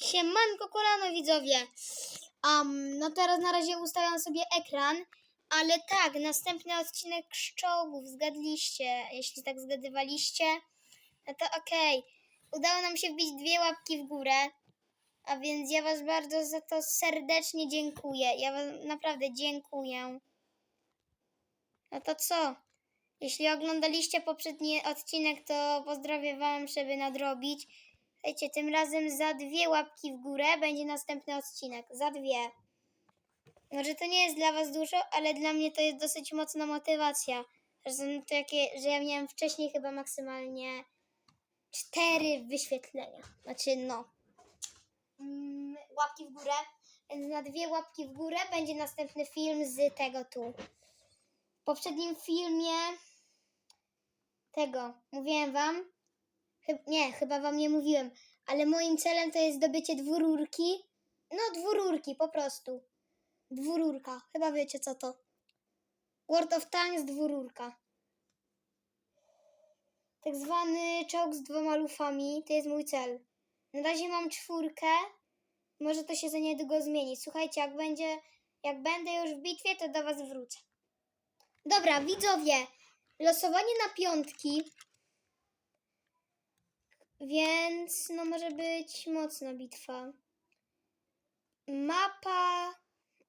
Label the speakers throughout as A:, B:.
A: Siemanko kolano widzowie. Um, no teraz na razie ustawiam sobie ekran, ale tak, następny odcinek Szczołów, zgadliście. Jeśli tak zgadywaliście, no to okej. Udało nam się wbić dwie łapki w górę, a więc ja was bardzo za to serdecznie dziękuję. Ja wam naprawdę dziękuję. No to co? Jeśli oglądaliście poprzedni odcinek, to pozdrawiam wam, żeby nadrobić. Słuchajcie, tym razem za dwie łapki w górę będzie następny odcinek. Za dwie. Może to nie jest dla was dużo, ale dla mnie to jest dosyć mocna motywacja. Są to jakie, że ja miałem wcześniej chyba maksymalnie cztery wyświetlenia. Znaczy, no. Mm, łapki w górę. Na dwie łapki w górę będzie następny film z tego tu. W poprzednim filmie tego mówiłem wam, Nie, chyba wam nie mówiłem, ale moim celem to jest zdobycie dwururki. No, dwururki, po prostu. Dwururka, chyba wiecie co to. World of Tanks dwururka. Tak zwany czołg z dwoma lufami, to jest mój cel. Na razie mam czwórkę, może to się za niedługo zmienić. Słuchajcie, jak będzie, jak będę już w bitwie, to do was wrócę. Dobra, widzowie, losowanie na piątki więc no może być mocna bitwa. Mapa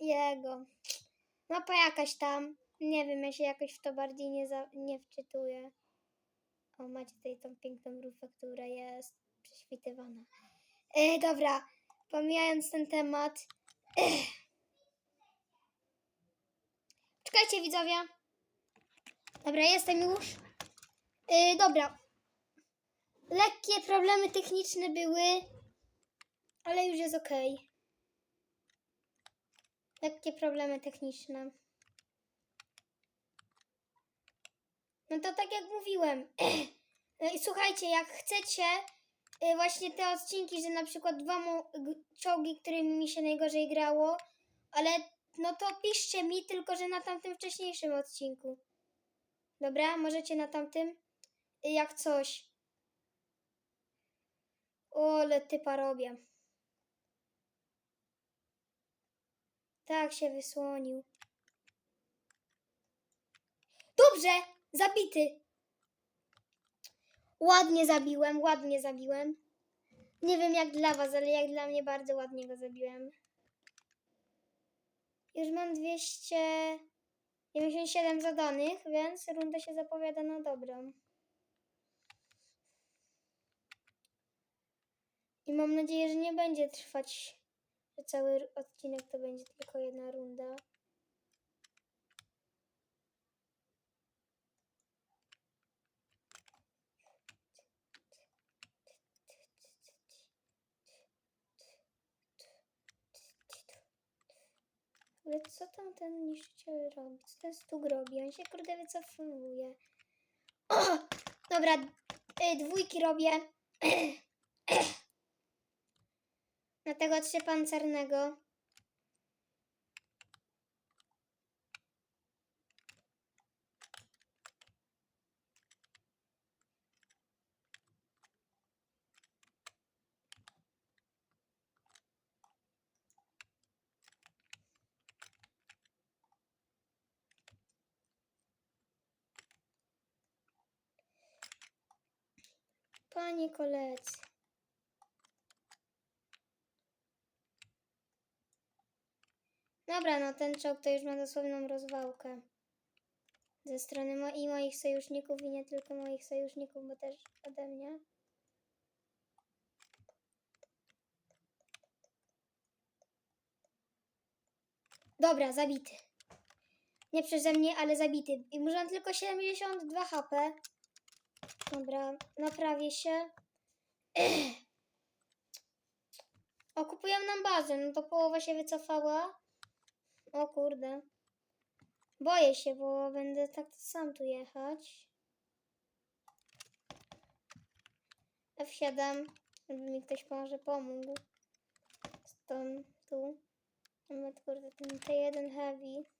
A: jego. Mapa jakaś tam. Nie wiem, ja się jakoś w to bardziej nie, za, nie wczytuję. O, macie tutaj tą piękną rufę, która jest prześwitywana. E, dobra, pomijając ten temat. Ech. Czekajcie, widzowie. Dobra, jestem już. E, dobra, Lekkie problemy techniczne były, ale już jest ok. Lekkie problemy techniczne. No to tak jak mówiłem. No i słuchajcie, jak chcecie y, właśnie te odcinki, że na przykład dwa czołgi, którymi mi się najgorzej grało, ale no to piszcie mi, tylko że na tamtym wcześniejszym odcinku. Dobra, możecie na tamtym, y, jak coś. O, ale typa robię. Tak się wysłonił. Dobrze! Zabity! Ładnie zabiłem, ładnie zabiłem. Nie wiem jak dla was, ale jak dla mnie bardzo ładnie go zabiłem. Już mam 297 zadanych, więc runda się zapowiada na dobrą. I mam nadzieję, że nie będzie trwać, że cały odcinek to będzie tylko jedna runda. Ale co tam ten niszczyciel robi? Co ten stuk robi? On się kurde wycofuje. O! Dobra, y, dwójki robię. Tego trzypancernego. Panie koledzy. Dobra, no ten czołg to już ma dosłowną rozwałkę. Ze strony mo- i moich sojuszników i nie tylko moich sojuszników, bo też ode mnie. Dobra, zabity. Nie przeze mnie, ale zabity. I może mam tylko 72 HP. Dobra, naprawię się. Okupują nam bazę, no to połowa się wycofała. O kurde. Boję się, bo będę tak sam tu jechać. F7, żeby mi ktoś może pomógł. Stąd tu. Mamy kurde ten T1 Heavy.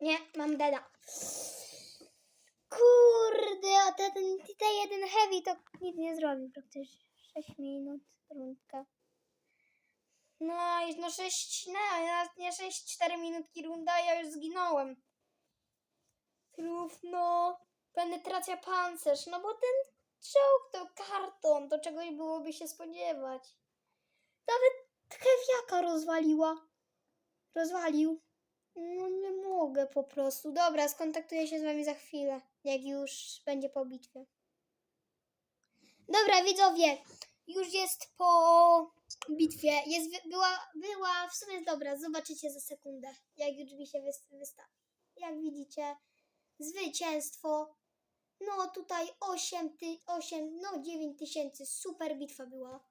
A: Nie, mam deda. Kurde, a ten, jeden heavy to nic nie zrobił praktycznie. 6 minut, rundka. No i no 6, no, ja- nie 6, 4 minutki runda, ja już zginąłem. Trudno. Penetracja pancerz, no bo ten czołg to karton, to czegoś byłoby się spodziewać. Nawet heavy'aka rozwaliła. Rozwalił. No nie mogę po prostu. Dobra, skontaktuję się z wami za chwilę, jak już będzie po bitwie. Dobra, widzowie, już jest po bitwie. Jest, była, była w sumie dobra, zobaczycie za sekundę, jak już mi się wys- wystawi. Jak widzicie, zwycięstwo. No tutaj 8, ty, 8 no 9 tysięcy, super bitwa była.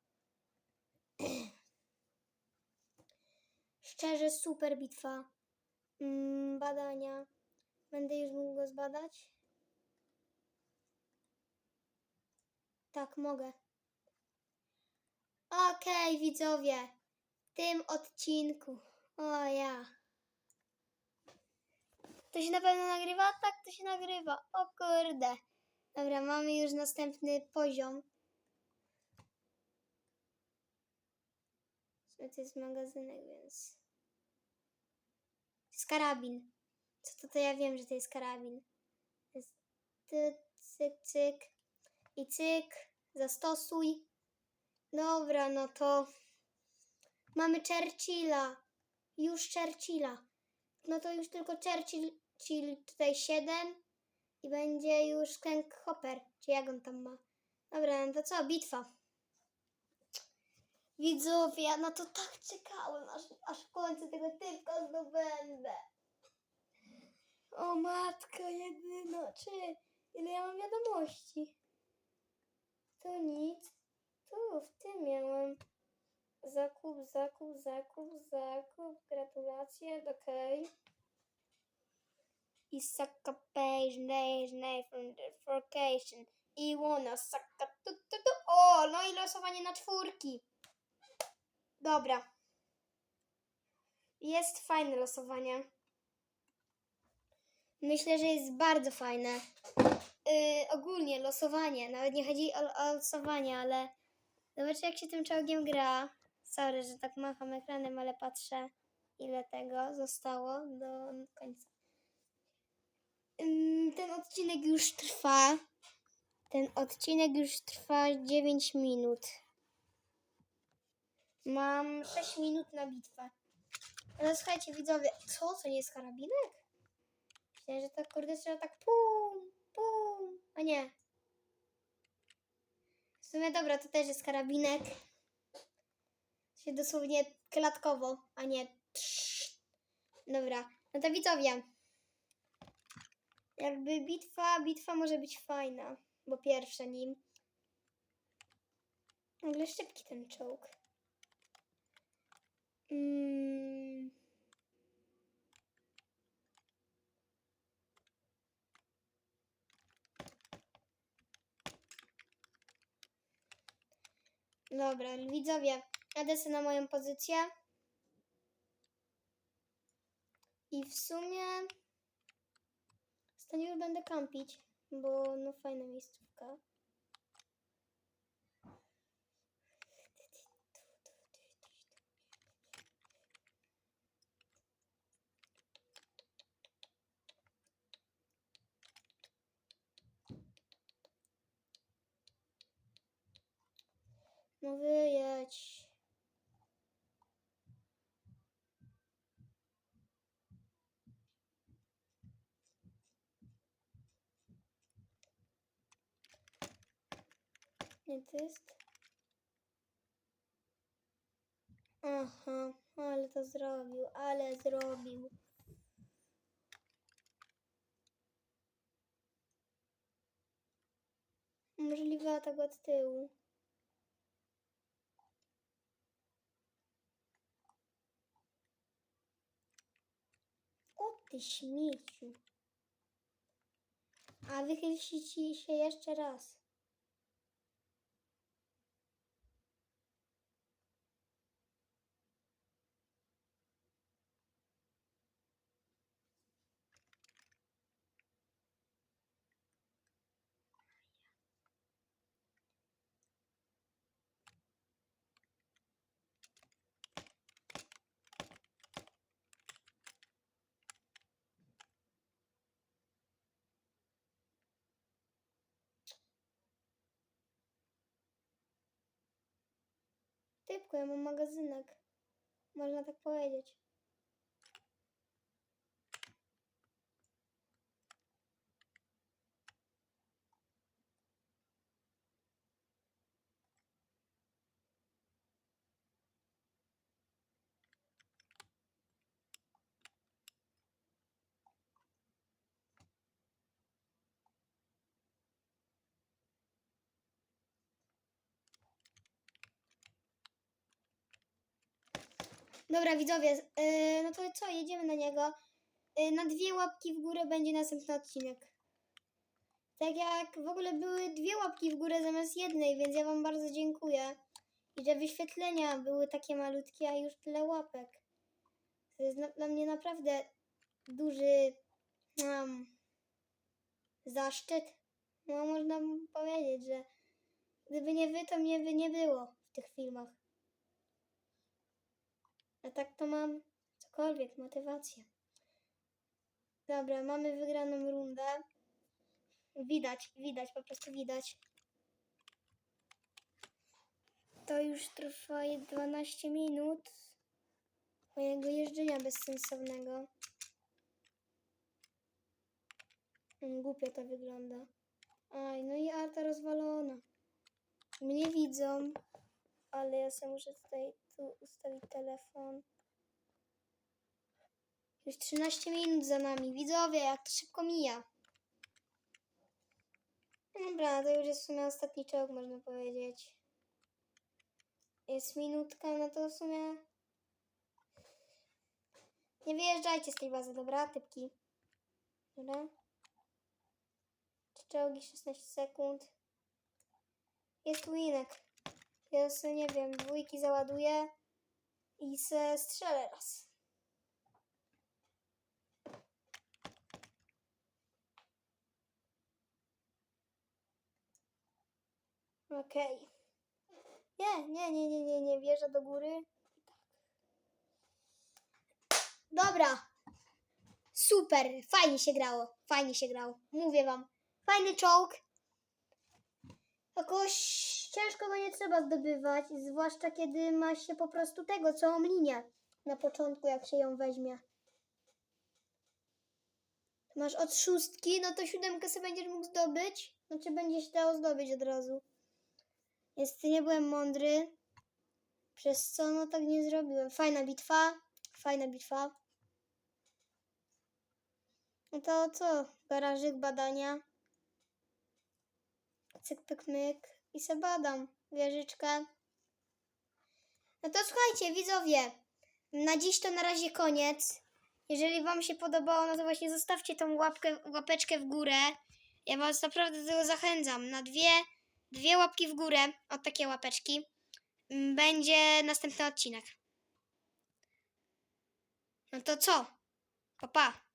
A: Szczerze, super bitwa. Mm, badania. Będę już mógł go zbadać? Tak, mogę. Okej, widzowie. W tym odcinku. O ja. To się na pewno nagrywa? Tak, to się nagrywa. O kurde. Dobra, mamy już następny poziom. To jest magazynek, więc... Jest karabin. Co to, to ja wiem, że to jest karabin. To jest cyk, cyk i cyk. Zastosuj. Dobra, no to mamy Churchilla. Już Churchilla. No to już tylko Churchill Chill tutaj 7 i będzie już Kęk Hopper. Czy jak on tam ma? Dobra, no to co? Bitwa. Widzowie, ja na to tak czekałem, aż, aż w końcu tego typka zdobędę. O matko jedyna, czy ile ja mam wiadomości? To nic. Tu, w tym miałem. Zakup, zakup, zakup, zakup. Gratulacje, okej. I sucka page, name, name from the vacation. I wanna sucka tu, tu, tu. O, no i losowanie na czwórki. Dobra. Jest fajne losowanie. Myślę, że jest bardzo fajne. Yy, ogólnie losowanie, nawet nie chodzi o, o losowanie, ale zobaczcie jak się tym czołgiem gra. Sorry, że tak macham ekranem, ale patrzę ile tego zostało do końca. Ym, ten odcinek już trwa. Ten odcinek już trwa 9 minut. Mam 6 minut na bitwę. Ale słuchajcie widzowie, co? To nie jest karabinek? Myślę, że to kurde trzeba tak pum, pum, a nie. W sumie dobra, to też jest karabinek. Się dosłownie klatkowo, a nie. Dobra, no to widzowie. Jakby bitwa, bitwa może być fajna, bo pierwsza nim. Ogóle szybki ten czołg. Mm. Dobra, widzowie, jadę sobie na moją pozycję. I w sumie stanie już będę kampić, bo no fajna miejscówka. No. Nie, to jest... Aha, ale to zrobił, ale zrobił. Możliwe atak od tyłu. O ty śmieciu. A wychyl się jeszcze raz. Typku, ja mam magazynek. Można tak powiedzieć. Dobra, widzowie, yy, no to co, jedziemy na niego. Yy, na dwie łapki w górę będzie następny odcinek. Tak jak w ogóle były dwie łapki w górę zamiast jednej, więc ja Wam bardzo dziękuję. I że wyświetlenia były takie malutkie, a już tyle łapek. To jest na, dla mnie naprawdę duży um, zaszczyt. No, można powiedzieć, że gdyby nie Wy, to mnie by nie było w tych filmach. A tak to mam cokolwiek, motywację. Dobra, mamy wygraną rundę. Widać, widać, po prostu widać. To już trwa 12 minut mojego jeżdżenia bezsensownego. Mm, Głupio to wygląda. Aj, no i arta rozwalona. Mnie widzą, ale ja sobie muszę tutaj tu ustawić telefon. Już 13 minut za nami. Widzowie, jak to szybko mija. Dobra, to już jest w sumie ostatni czołg, można powiedzieć. Jest minutka, no to w sumie... Nie wyjeżdżajcie z tej bazy, dobra, typki. Dobra. Trzy czołgi, 16 sekund. Jest winek. Ja nie wiem, dwójki załaduję i se strzelę raz. Okej. Nie, nie, nie, nie, nie, nie, wieża do góry. Dobra. Super, fajnie się grało, fajnie się grało. Mówię wam, fajny czołg. Jakoś ciężko go nie trzeba zdobywać, zwłaszcza kiedy ma się po prostu tego, całą linię na początku, jak się ją weźmie. Masz od szóstki, no to siódemkę sobie będziesz mógł zdobyć. Znaczy będzie się dało zdobyć od razu. Niestety nie byłem mądry, przez co no tak nie zrobiłem. Fajna bitwa, fajna bitwa. No to co? Garażyk, badania. Cyk, pyk, myk. I se badam. Wieżyczkę. No to słuchajcie, widzowie. Na dziś to na razie koniec. Jeżeli Wam się podobało, no to właśnie zostawcie tą łapkę, łapeczkę w górę. Ja Was naprawdę do tego zachęcam. Na dwie, dwie łapki w górę, od takie łapeczki, m, będzie następny odcinek. No to co? Pa, pa.